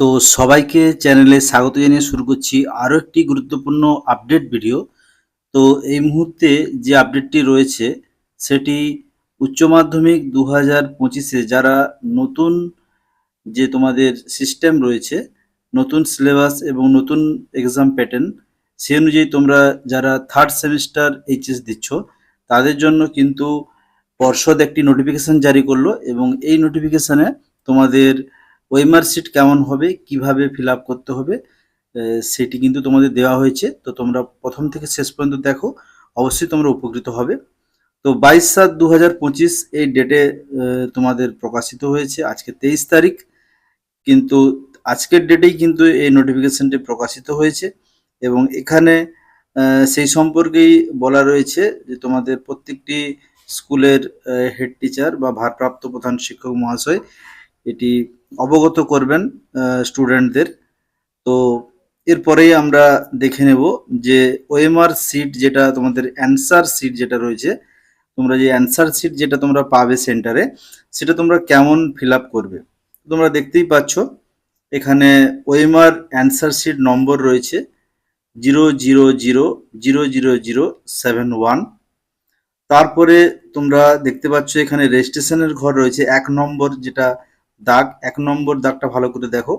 তো সবাইকে চ্যানেলে স্বাগত জানিয়ে শুরু করছি আরও একটি গুরুত্বপূর্ণ আপডেট ভিডিও। তো এই মুহূর্তে যে আপডেটটি রয়েছে, সেটি উচ্চ মাধ্যমিক দু হাজার পঁচিশে যারা নতুন যে তোমাদের সিস্টেম রয়েছে, নতুন সিলেবাস এবং নতুন এক্সাম প্যাটার্ন সে অনুযায়ী তোমরা যারা থার্ড সেমিস্টার এইচএস দিচ্ছ, তাদের জন্য কিন্তু পর্ষদ একটি নোটিফিকেশন জারি করল এবং এই নোটিফিকেশনে তোমাদের ওয়েমার সিট কেমন হবে, কীভাবে ফিল করতে হবে সেটি কিন্তু তোমাদের দেওয়া হয়েছে। তো তোমরা প্রথম থেকে শেষ পর্যন্ত দেখো, অবশ্যই তোমরা উপকৃত হবে। তো বাইশ সাত দু এই ডেটে তোমাদের প্রকাশিত হয়েছে, আজকে তেইশ তারিখ। কিন্তু আজকের ডেটেই কিন্তু এই নোটিফিকেশনটি প্রকাশিত হয়েছে এবং এখানে সেই সম্পর্কেই বলা রয়েছে যে তোমাদের প্রত্যেকটি স্কুলের হেড টিচার বা ভারপ্রাপ্ত প্রধান শিক্ষক মহাশয় এটি অবগত করবেন স্টুডেন্টদের তো এরপরেই আমরা দেখে নেব যে ওএমআর সিট যেটা, তোমাদের অ্যান্সার সিট যেটা রয়েছে, তোমরা যে অ্যান্সার সিট যেটা তোমরা পাবে সেন্টারে সেটা তোমরা কেমন ফিল করবে? তোমরা দেখতেই পাচ্ছ, এখানে ওএমআর অ্যান্সার সিট নম্বর রয়েছে, zero zero zero zero zero zero, seven one. তারপরে তোমরা দেখতে পাচ্ছ এখানে রেজিস্ট্রেশনের ঘর রয়েছে, এক নম্বর যেটা দাগ, এক নম্বর দাগটা ভালো করে দেখো,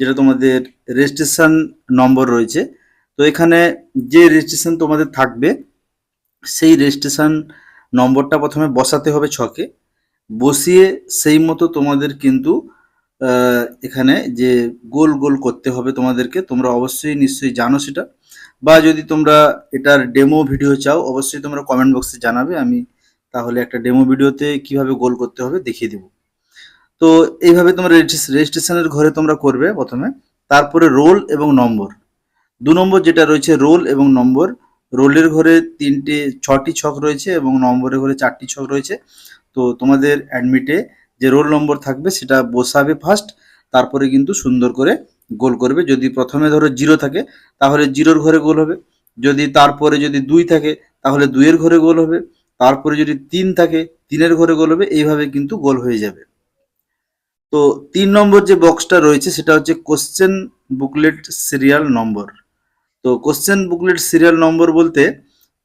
যেটা তোমাদের রেজিস্ট্রেশন নম্বর রয়েছে। তো এখানে যে রেজিস্ট্রেশন তোমাদের থাকবে, সেই রেজিস্ট্রেশন নম্বরটা প্রথমে বসাতে হবে ছকে। বসিয়ে সেই মতো তোমাদের কিন্তু এখানে যে গোল গোল করতে হবে তোমাদেরকে, তোমরা অবশ্যই নিশ্চয়ই জানো সেটা। বা যদি তোমরা এটার ডেমো ভিডিও চাও, অবশ্যই তোমরা কমেন্ট বক্সে জানাবে, আমি তাহলে একটা ডেমো ভিডিওতে কীভাবে গোল করতে হবে দেখিয়ে দেবো। তো এইভাবে তোমরা রেজিস্ট্রেশনের ঘরে তোমরা করবে প্রথমে, তারপরে রোল এবং নম্বর। দু নম্বর যেটা রয়েছে রোল এবং নম্বর রোলের ঘরে তিনটে, ছটি ছক রয়েছে এবং নম্বরের ঘরে চারটি ছক রয়েছে। তো তোমাদের অ্যাডমিটে যে রোল নম্বর থাকবে সেটা বসাবে ফার্স্ট তারপরে কিন্তু সুন্দর করে গোল করবে। যদি প্রথমে ধরো জিরো থাকে, তাহলে জিরোর ঘরে গোল হবে। যদি তারপরে যদি দুই থাকে, তাহলে দুইয়ের ঘরে গোল হবে। তারপরে যদি তিন থাকে, তিনের ঘরে গোল হবে। এইভাবে কিন্তু গোল হয়ে যাবে। তো তিন নম্বর যে বক্সটা রয়েছে সেটা হচ্ছে কোশ্চেন বুকলেট সিরিয়াল নম্বর তো কোশ্চেন বুকলেট সিরিয়াল নম্বর বলতে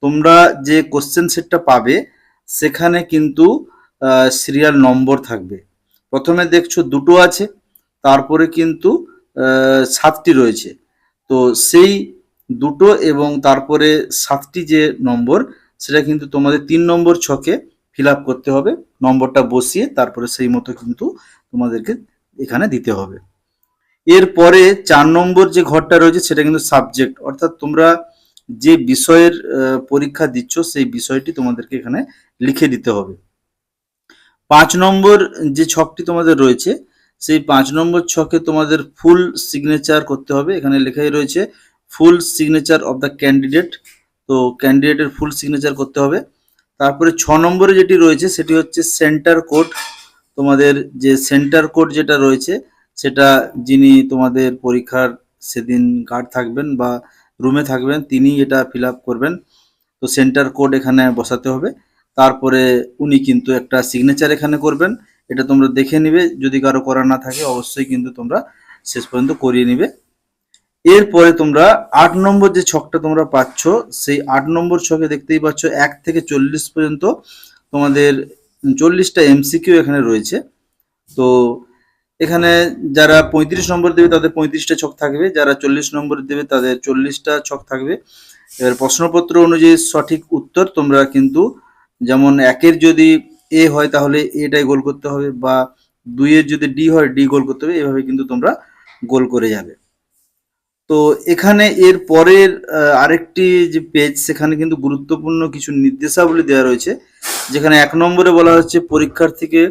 তোমরা যে কোশ্চেন সেটটা পাবে, সেখানে কিন্তু সিরিয়াল নম্বর থাকবে। প্রথমে দেখছ দুটো আছে, তারপরে কিন্তু সাতটি রয়েছে। তো সেই দুটো এবং তারপরে সাতটি যে নম্বর সেটা কিন্তু তোমাদের তিন নম্বর ছকে ফিল করতে হবে। নম্বরটা বসিয়ে তারপরে সেই মতো কিন্তু তোমাদেরকে এখানে দিতে হবে। এরপরে চার নম্বর যে ঘরটা রয়েছে, সেটা কিন্তু সাবজেক্ট অর্থাৎ তোমরা যে বিষয়ের পরীক্ষা দিচ্ছ, সেই বিষয়টি তোমাদেরকে এখানে লিখে দিতে হবে। পাঁচ নম্বর যে ছকটি তোমাদের রয়েছে, সেই পাঁচ নম্বর ছকে তোমাদের ফুল সিগনেচার করতে হবে। এখানে লেখাই রয়েছে full signature of the candidate তো ক্যান্ডিডেটের ফুল সিগনেচার করতে হবে। তারপরে ছ নম্বরে যেটি রয়েছে, সেটি হচ্ছে সেন্টার কোড তোমাদের যে সেন্টার কোড যেটা রয়েছে, সেটা যিনি তোমাদের পরীক্ষার সেদিন গার্ড থাকবেন বা রুমে থাকবেন তিনি এটা ফিল করবেন। তো সেন্টার কোড এখানে বসাতে হবে। তারপরে উনি কিন্তু একটা সিগনেচার এখানে করবেন। এটা তোমরা দেখে নিবে। যদি কারও করা না থাকে, অবশ্যই কিন্তু তোমরা শেষ পর্যন্ত করিয়ে নিবে। এরপরে তোমরা আট নম্বর যে ছকটা তোমরা পাচ্ছ, সেই আট নম্বর ছকে দেখতেই পাচ্ছ এক থেকে চল্লিশ পর্যন্ত তোমাদের চল্লিশটা এমসিকিউ এখানে রয়েছে। তো এখানে যারা পঁয়ত্রিশ নম্বর দেবে তাদের পঁয়ত্রিশটা ছক থাকবে, যারা চল্লিশ নম্বর দেবে তাদের চল্লিশটা ছক থাকবে। এবার প্রশ্নপত্র অনুযায়ী সঠিক উত্তর তোমরা কিন্তু যেমন একের যদি এ হয় তাহলে এটাই গোল করতে হবে বা দুইয়ের যদি ডি হয় ডি গোল করতে হবে, এভাবে কিন্তু তোমরা গোল করে যাবে। তো এখানে এর পরের আরেকটি যে পেজ সেখানে কিন্তু গুরুত্বপূর্ণ কিছু নির্দেশাবলী দেওয়া রয়েছে, যেখানে এক নম্বরে বলা হচ্ছে, পরীক্ষার্থীকে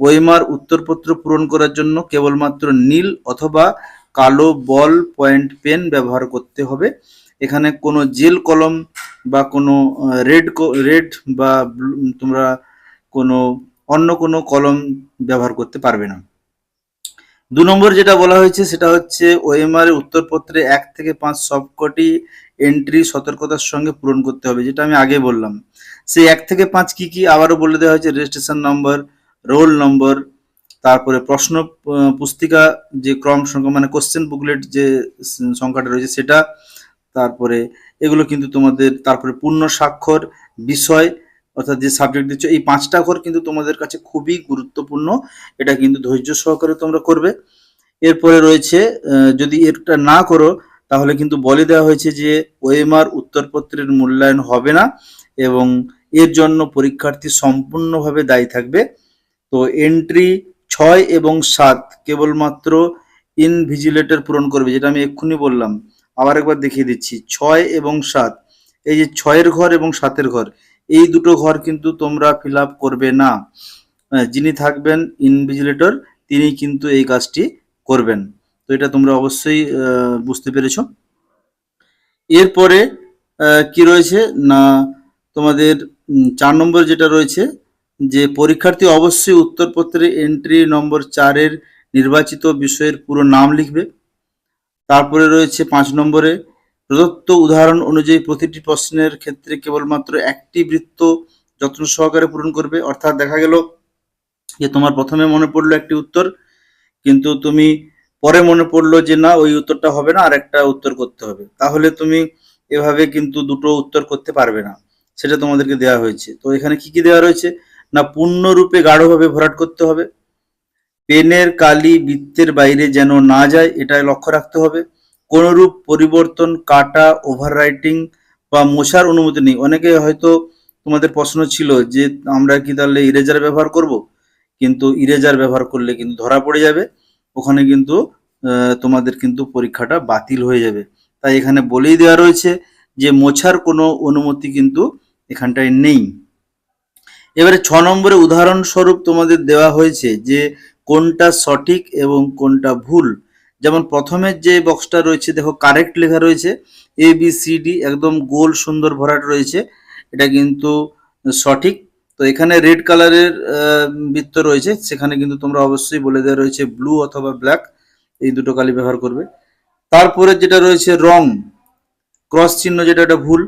ওয়েমার উত্তরপত্র পূরণ করার জন্য কেবলমাত্র নীল অথবা কালো বল পয়েন্ট পেন ব্যবহার করতে হবে। এখানে কোনো জেল কলম বা কোনো রেড রেড বা তোমরা কোনো, অন্য কোনো কলম ব্যবহার করতে পারবে না। দু নম্বর যেটা বলা হয়েছে সেটা হচ্ছে ওএমআর উত্তরপত্রে এক থেকে পাঁচ সবকটি এন্ট্রি সতর্কতার সঙ্গে পূরণ করতে হবে, যেটা আমি আগে বললাম। সেই এক থেকে পাঁচ কি কি আবারও বলে দেওয়া হয়েছে রেজিস্ট্রেশন নম্বর রোল নম্বর তারপরে প্রশ্ন পুস্তিকা, যে ক্রম সংখ্যা মানে কোশ্চেন বুকলেট যে সংখ্যাটা রয়েছে সেটা, তারপরে এগুলো কিন্তু তোমাদের, তারপরে পূর্ণ স্বাক্ষর, বিষয় অর্থাৎ যে সাবজেক্ট দিচ্ছ, এই পাঁচটা ঘর কিন্তু তোমাদের কাছে খুবই গুরুত্বপূর্ণ। এটা কিন্তু ধৈর্য সহকারে তোমরা করবে। এরপরে রয়েছে যদি এটা না করো, তাহলে কিন্তু বলে দেওয়া হয়েছে যে, ওএমআর উত্তরপত্রের মূল্যায়ন হবে না এবং এর জন্য পরীক্ষার্থী সম্পূর্ণভাবে দায়ী থাকবে। তো এন্ট্রি ছয় এবং সাত কেবলমাত্র ইনভিজিলেটর পূরণ করবে, যেটা আমি এক্ষুনি বললাম। আবার একবার দেখিয়ে দিচ্ছি, ছয় এবং সাত। এই যে ছয়ের ঘর এবং সাতের ঘর এই দুটো ঘর কিন্তু তোমরা ফিল করবে না। যিনি থাকবেন ইনভিজিলেটর তিনি কিন্তু এই কাজটি করবেন। তো এটা তোমরা অবশ্যই বুঝতে পেরেছ। এরপরে কি রয়েছে? না, তোমাদের চার নম্বর যেটা রয়েছে, যে পরীক্ষার্থী অবশ্যই উত্তরপত্রে এন্ট্রি নম্বর চারের নির্বাচিত বিষয়ের পুরো নাম লিখবে। তারপরে রয়েছে পাঁচ নম্বরে প্রদত্ত উদাহরণ অনুযায়ী প্রতিটি প্রশ্নের ক্ষেত্রে কেবলমাত্র একটি বৃত্ত যত্ন সহকারে পূরণ করবে। অর্থাৎ দেখা গেল যে তোমার প্রথমে মনে পড়ল একটি উত্তর, কিন্তু তুমি পরে মনে পড়ল যে না, ওই উত্তরটা হবে না আর একটা উত্তর করতে হবে। তাহলে তুমি এভাবে কিন্তু দুটো উত্তর করতে পারবে না। সেটা তোমাদেরকে দেওয়া হয়েছে। তো এখানে কি কি দেওয়া রয়েছে? না, পূর্ণরূপে গাঢ়ভাবে ভরাট করতে হবে। পেনের কালি বৃত্তের বাইরে যেন না যায় এটা লক্ষ্য রাখতে হবে। কোনরূপ পরিবর্তন, কাটা ওভাররাইটিং বা মোছার অনুমতি নেই। অনেকে হয়তো তোমাদের প্রশ্ন ছিল যে আমরা কি তাহলে ইরেজার ব্যবহার করব? কিন্তু ইরেজার ব্যবহার করলে কিন্তু ধরা পড়ে যাবে। ওখানে কিন্তু তোমাদের কিন্তু পরীক্ষাটা বাতিল হয়ে যাবে। তাই এখানে বলেই দেওয়া রয়েছে যে মোছার কোনো অনুমতি কিন্তু এখানটায় নেই। এবারে ছ নম্বরে উদাহরণস্বরূপ তোমাদের দেওয়া হয়েছে যে কোনটা সঠিক এবং কোনটা ভুল। যেমন প্রথমের যে বক্সটা রয়েছে, দেখো কারেক্ট লেখা রয়েছে এ বি সি ডি একদম গোল সুন্দর ভরাট রয়েছে, এটা কিন্তু সঠিক। তো এখানে রেড কালারের বৃত্ত রয়েছে, সেখানে কিন্তু তোমরা অবশ্যই বলে দেওয়া রয়েছে ব্লু অথবা ব্ল্যাক এই দুটো কালি ব্যবহার করবে। তারপরে যেটা রয়েছে রং ক্রস চিহ্ন যেটা, এটা ভুল।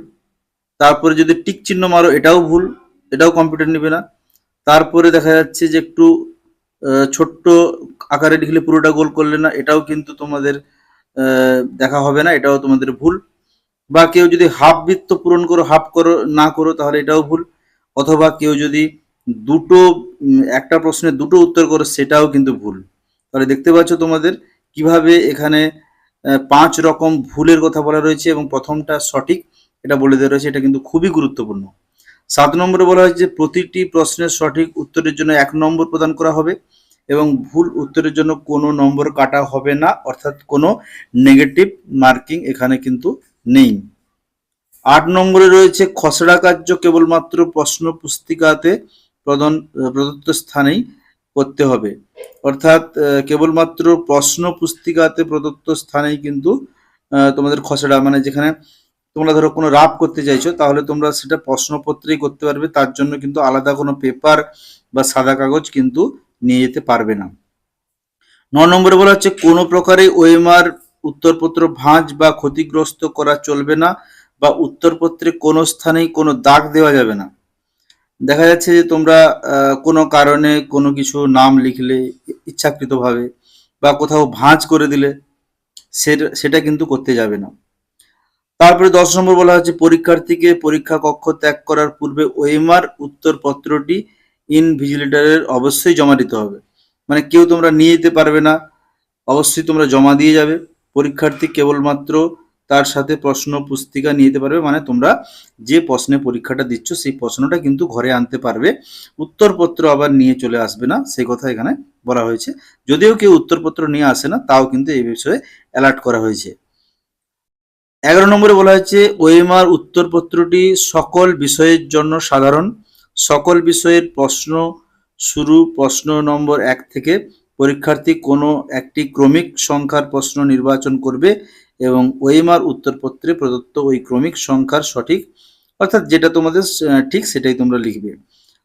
তারপরে যদি টিক চিহ্ন মারো, এটাও ভুল, এটাও কম্পিউটার নেবে না। তারপরে দেখা যাচ্ছে যে একটু ছোট্ট আকারে লিখলে পুরোটা গোল করলে না, এটাও কিন্তু তোমাদের দেখা হবে না, এটাও তোমাদের ভুল। বা কেউ যদি হাফ বৃত্ত পূরণ করো হাফ করো, না করো, তাহলে এটাও ভুল। অথবা কেউ যদি দুটো একটা প্রশ্নের দুটো উত্তর করো, সেটাও কিন্তু ভুল। তাহলে দেখতে পাচ্ছ তোমাদের কীভাবে এখানে পাঁচ রকম ভুলের কথা বলা রয়েছে এবং প্রথমটা সঠিক, এটা বলে দেওয়া রয়েছে, এটা কিন্তু খুবই গুরুত্বপূর্ণ। সাত নম্বরে বলা হয়েছে যে প্রতিটি প্রশ্নের সঠিক উত্তরের জন্য এক নম্বর প্রদান করা হবে এবং ভুল উত্তরের জন্য কোনো নম্বর কাটা হবে না, অর্থাৎ কোনো নেগেটিভ মার্কিং এখানে কিন্তু নেই। আট নম্বরে রয়েছে, খসড়া কার্য কেবলমাত্র প্রশ্ন পুস্তিকাতে প্রদান প্রদত্ত স্থানেই করতে হবে। অর্থাৎ কেবলমাত্র প্রশ্ন পুস্তিকাতে প্রদত্ত স্থানেই কিন্তু তোমাদের খসড়া মানে যেখানে তোমরা ধরো কোনো রাপ করতে চাইছো, তাহলে তোমরা সেটা প্রশ্নপত্রেই করতে পারবে, তার জন্য কিন্তু আলাদা কোনো পেপার বা সাদা কাগজ কিন্তু নিয়ে যেতে পারবে না। ন নম্বরে বলা হচ্ছে, কোনো প্রকারে ওএমআর উত্তরপত্র ভাঁজ বা ক্ষতিগ্রস্ত করা চলবে না বা উত্তরপত্রে কোনো স্থানেই কোনো দাগ দেওয়া যাবে না। দেখা যাচ্ছে যে তোমরা কোনো কারণে কোনো কিছু নাম লিখলে ইচ্ছাকৃতভাবে বা কোথাও ভাঁজ করে দিলে, সেটা সেটা কিন্তু করতে যাবে না। তারপরে দশ নম্বর বলা হচ্ছে পরীক্ষার্থীকে পরীক্ষা কক্ষ ত্যাগ করার পূর্বে ওএমআর উত্তরপত্রটি ইনভিজিলেটরের অবশ্যই জমা দিতে হবে। মানে কেউ তোমরা নিয়ে যেতে পারবে না, অবশ্যই তোমরা জমা দিয়ে যাবে। পরীক্ষার্থী কেবলমাত্র তার সাথে প্রশ্ন পুস্তিকা নিয়ে যেতে পারবে মানে তোমরা যে প্রশ্নে পরীক্ষাটা দিচ্ছ, সেই প্রশ্নটা কিন্তু ঘরে আনতে পারবে। উত্তরপত্র আবার নিয়ে চলে আসবে না সেই কথা এখানে বলা হয়েছে। যদিও কেউ উত্তরপত্র নিয়ে আসে না, তাও কিন্তু এই বিষয়ে অ্যালার্ট করা হয়েছে। এগারো নম্বরে বলা হয়েছে ওএমআর উত্তরপত্রটি সকল বিষয়ের জন্য সাধারণ। সকল বিষয়ের প্রশ্ন শুরু প্রশ্ন নম্বর এক থেকে পরীক্ষার্থী কোনো একটি ক্রমিক সংখ্যার প্রশ্ন নির্বাচন করবে এবং ওএমআর উত্তরপত্রে প্রদত্ত ওই ক্রমিক সংখ্যার সঠিক, অর্থাৎ যেটা তোমাদের ঠিক সেটাই তোমরা লিখবে।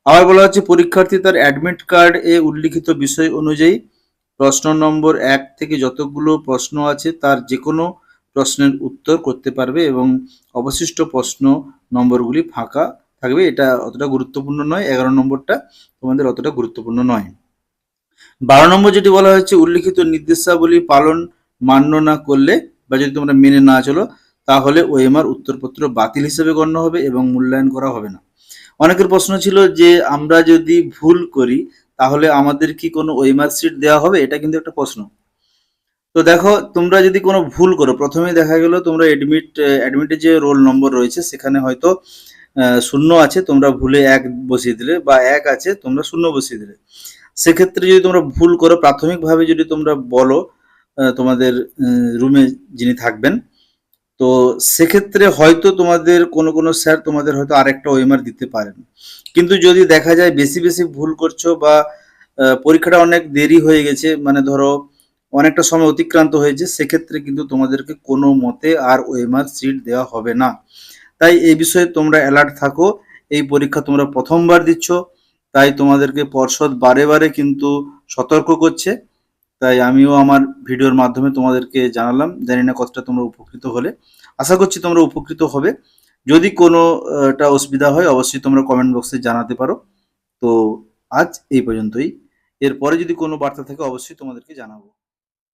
আবার বলা হচ্ছে, পরীক্ষার্থী তার অ্যাডমিট কার্ড এ উল্লিখিত বিষয় অনুযায়ী প্রশ্ন নম্বর এক থেকে যতগুলো প্রশ্ন আছে তার যে কোনো প্রশ্নের উত্তর করতে পারবে এবং অবশিষ্ট প্রশ্ন নম্বরগুলি ফাঁকা থাকবে। এটা অতটা গুরুত্বপূর্ণ নয়, এগারো নম্বরটা তোমাদের অতটা গুরুত্বপূর্ণ নয়। বারো নম্বর যেটি বলা হয়েছে, উল্লিখিত নির্দেশাবলী পালন মান্য না করলে বা যদি তোমরা মেনে না চলো, তাহলে ওএমআর উত্তরপত্র বাতিল হিসেবে গণ্য হবে এবং মূল্যায়ন করা হবে না। অনেকের প্রশ্ন ছিল যে, আমরা যদি ভুল করি, তাহলে আমাদের কি কোনো ওএমআর সিট দেওয়া হবে? এটা কিন্তু একটা প্রশ্ন। তো দেখো, তোমরা যদি কোনো ভুল করো প্রথমে দেখা গেল তোমরা এডমিট অ্যাডমিটের যে রোল নম্বর রয়েছে, সেখানে হয়তো শূন্য আছে, তোমরা ভুলে এক বসিয়ে দিলে, বা এক আছে, তোমরা শূন্য বসিয়ে দিলে। সেক্ষেত্রে যদি তোমরা ভুল করো, প্রাথমিকভাবে যদি তোমরা বলো তোমাদের রুমে যিনি থাকবেন, তো সেক্ষেত্রে হয়তো তোমাদের কোনো কোনো স্যার তোমাদের হয়তো আরেকটা ওএমআর দিতে পারেন। কিন্তু যদি দেখা যায় বেশি বেশি ভুল করছ বা পরীক্ষাটা অনেক দেরি হয়ে গেছে মানে ধরো অনেকটা সময় অতিক্রান্ত হয়েছে সেক্ষেত্রে কিন্তু তোমাদেরকে কোনো মতে আর ওএমআর সিট দেওয়া হবে না। তাই এই বিষয়ে তোমরা অ্যালার্ট থাকো এই পরীক্ষা তোমরা প্রথমবার দিচ্ছ তাই তোমাদেরকে পর্ষদ বারে বারে কিন্তু সতর্ক করছে। তাই আমিও আমার ভিডিওর মাধ্যমে তোমাদেরকে জানালাম জানি না কতটা তোমরা উপকৃত হলে। আশা করছি তোমরা উপকৃত হবে। যদি কোনো আহ, অসুবিধা হয় অবশ্যই তোমরা কমেন্ট বক্সে জানাতে পারো। তো আজ এই পর্যন্তই। এরপরে যদি কোনো বার্তা থাকে অবশ্যই তোমাদেরকে জানাব।